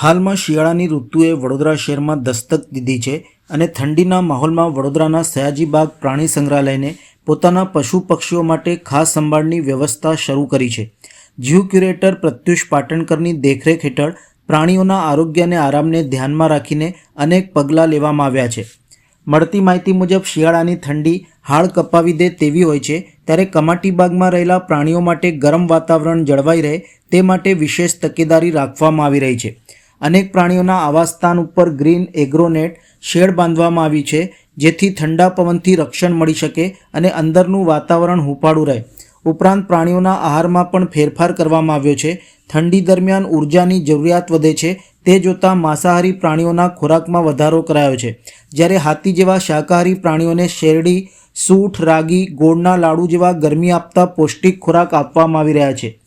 હાલમાં શિયાળાની ઋતુએ વડોદરા શહેરમાં દસ્તક દીધી છે અને ઠંડીના માહોલમાં વડોદરાના સયાજીબાગ પ્રાણી સંગ્રહાલયને પોતાના પશુ પક્ષીઓ માટે ખાસ સંભાળની વ્યવસ્થા શરૂ કરી છે. જીવ ક્યુરેટર પ્રત્યુષ પાટણકરની દેખરેખ હેઠળ પ્રાણીઓના આરોગ્ય અને આરામને ધ્યાનમાં રાખીને અનેક પગલાં લેવામાં આવ્યા છે. મળતી માહિતી મુજબ શિયાળાની ઠંડી હાડ કપાવી દે તેવી હોય છે, ત્યારે કમાટીબાગમાં રહેલા પ્રાણીઓ માટે ગરમ વાતાવરણ જળવાઈ રહે તે માટે વિશેષ તકેદારી રાખવામાં આવી રહી છે. અનેક પ્રાણીઓના આવાસસ્થાન ઉપર ગ્રીન એગ્રોનેટ શેડ બાંધવામાં આવી છે, જેથી ઠંડા પવનથી રક્ષણ મળી શકે અને અંદરનું વાતાવરણ હુંફાળું રહે. ઉપરાંત પ્રાણીઓના આહારમાં પણ ફેરફાર કરવામાં આવ્યો છે. ઠંડી દરમિયાન ઉર્જાની જરૂરિયાત વધે છે. તે જોતાં માંસાહારી પ્રાણીઓના ખોરાકમાં વધારો કરાયો છે. જ્યારે હાથી જેવા શાકાહારી પ્રાણીઓને શેરડી, સૂઠ, રાગી, ગોળના લાડુ જેવા ગરમી આપતા પૌષ્ટિક ખોરાક આપવામાં આવી રહ્યા છે.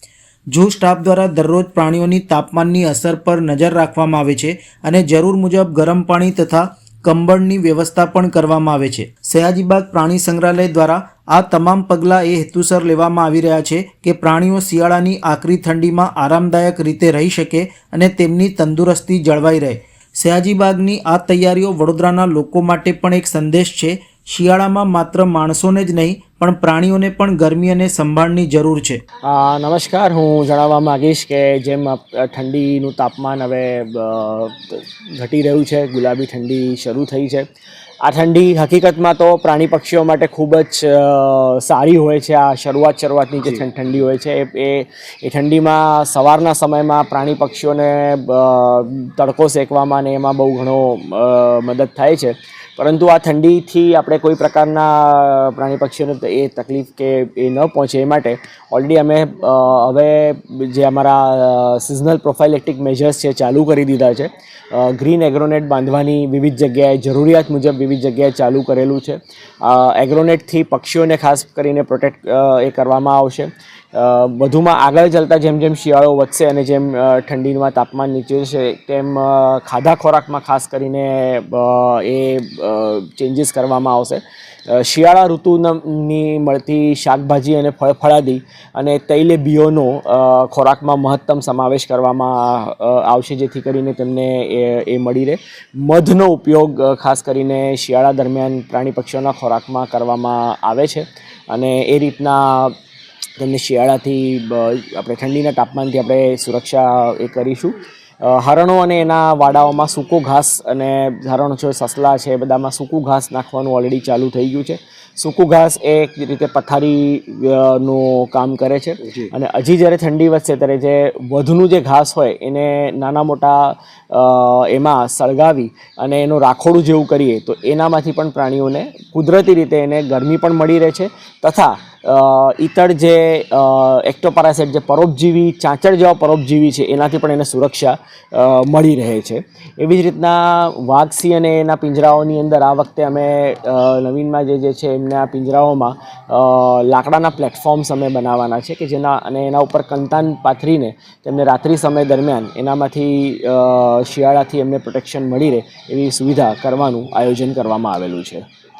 જો સ્ટાફ દ્વારા દરરોજ પ્રાણીઓની તાપમાનની અસર પર નજર રાખવામાં આવે છે અને જરૂર મુજબ ગરમ પાણી તથા કંબળની વ્યવસ્થા પણ કરવામાં આવે છે. સયાજીબાગ પ્રાણી સંગ્રહાલય દ્વારા આ તમામ પગલાં એ હેતુસર લેવામાં આવી રહ્યા છે કે પ્રાણીઓ શિયાળાની આકરી ઠંડીમાં આરામદાયક રીતે રહી શકે અને તેમની તંદુરસ્તી જળવાઈ રહે. સયાજીબાગની આ તૈયારીઓ વડોદરાના લોકો માટે પણ એક સંદેશ છે શિયાળામાં માત્ર માણસોને જ નહીં પણ પ્રાણીઓને પણ ગરમી અને સંભાળની જરૂર છે. નમસ્કાર. હું જણાવવા માગીશ કે જેમ ઠંડીનું તાપમાન હવે ઘટી રહ્યું છે ગુલાબી ઠંડી શરૂ થઈ છે. આ ઠંડી હકીકતમાં તો પ્રાણી પક્ષીઓ માટે ખૂબ જ સારી હોય છે. આ શરૂઆત શરૂઆતની જે ઠંડી હોય છે એ એ એ ઠંડીમાં સવારના સમયમાં પ્રાણી પક્ષીઓને તડકો શેકવામાં ને એમાં બહુ ઘણો મદદ થાય છે. પરંતુ આ ઠંડીથી આપણે કોઈ પ્રકારના પ્રાણી પક્ષીઓને એ તકલીફ કે એ ન પહોંચે એ માટે ઓલરેડી અમે હવે જે અમારા સિઝનલ પ્રોફાઇલેક્ટિક મેજર્સ છે, ચાલુ કરી દીધા છે. ગ્રીન એગ્રોનેટ બાંધવાની વિવિધ જગ્યાએ, જરૂરિયાત મુજબ વિવિધ જગ્યાએ ચાલુ કરેલું છે. એગ્રોનેટથી પક્ષીઓને ખાસ કરીને પ્રોટેક્ટ એ કરવામાં આવશે. વધુમાં આગળ ચાલતા જેમ જેમ શિયાળો વધશે અને જેમ ઠંડીમાં તાપમાન નીચે છે તેમ ખાધા ખોરાકમાં ખાસ કરીને એ ચેન્જીસ કરવામાં આવશે. શિયાળા ઋતુની મળતી શાકભાજી અને ફળ, ફળાદી અને તૈલે બીઓનો ખોરાકમાં મહત્તમ સમાવેશ કરવામાં આવશે, જેથી કરીને તેમને એ એ મળી રહે. મધનો ઉપયોગ ખાસ કરીને શિયાળા દરમિયાન પ્રાણી પક્ષીઓના ખોરાકમાં કરવામાં આવે છે. અને એ રીતના તેમને શિયાળાથી આપણે ઠંડીના તાપમાનથી આપણે સુરક્ષા એ કરીશું. હરણો અને એના વાડાઓમાં સૂકો ઘાસ અને હરણો છે સસલા છે એ બધામાં સૂકું ઘાસ નાખવાનું ઓલરેડી ચાલુ થઈ ગયું છે. સૂકું ઘાસ એ એક રીતે પથારી નું કામ કરે છે. અને હજી જ્યારે ઠંડી વધશે ત્યારે જે વધુનું જે ઘાસ હોય એને નાના મોટા એમાં સળગાવી અને એનું રાખોડું જેવું કરીએ તો એનામાંથી પણ પ્રાણીઓને કુદરતી રીતે એને ગરમી પણ મળી રહે છે. તથા અ, જે એક્ટોપારાસેટ જે પરોપજીવી ચાંચડ જેવા પરોપજીવી છે એનાથી પણ એને સુરક્ષા મળી રહે છે. એવી જ રીતના વાઘસી અને એના પિંજરાઓની અંદર આ વખતે અમે નવીનમાં જે જે છે એમના પિંજરાઓમાં લાકડાના પ્લેટફોર્મ્સ અમે બનાવવાના છે કે જેના અને એના ઉપર કંતાન પાથરીને તેમને રાત્રિ સમય દરમિયાન એનામાંથી શિયાળાથી એમને પ્રોટેક્શન મળી રહે એવી સુવિધા કરવાનું આયોજન કરવામાં આવેલું છે.